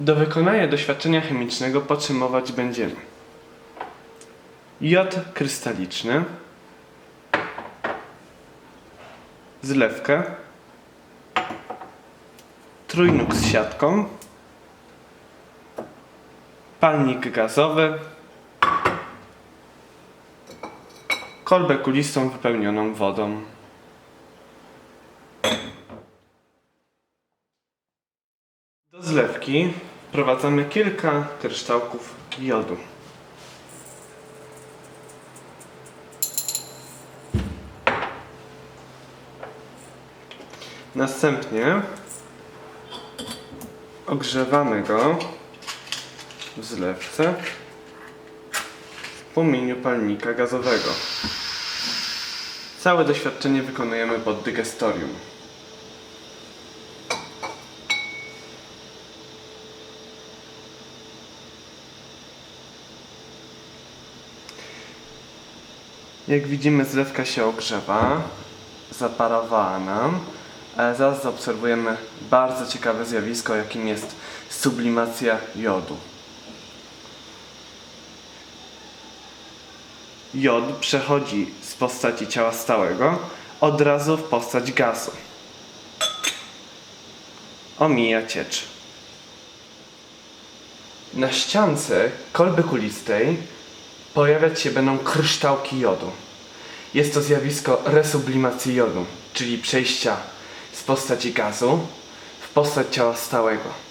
Do wykonania doświadczenia chemicznego potrzebować będziemy. Jod krystaliczny, zlewkę, trójnóg z siatką, palnik gazowy, kolbę kulistą wypełnioną wodą. Do zlewki wprowadzamy kilka kryształków jodu. Następnie ogrzewamy go w zlewce płomieniu palnika gazowego. Całe doświadczenie wykonujemy pod dygestorium. Jak widzimy zlewka się ogrzewa, zaparowała nam, ale zaraz zaobserwujemy bardzo ciekawe zjawisko, jakim jest sublimacja jodu. Jod przechodzi z postaci ciała stałego od razu w postać gazu. Omija ciecz. Na ściance kolby kulistej pojawiać się będą kryształki jodu. Jest to zjawisko resublimacji jodu, czyli przejścia z postaci gazu w postać ciała stałego.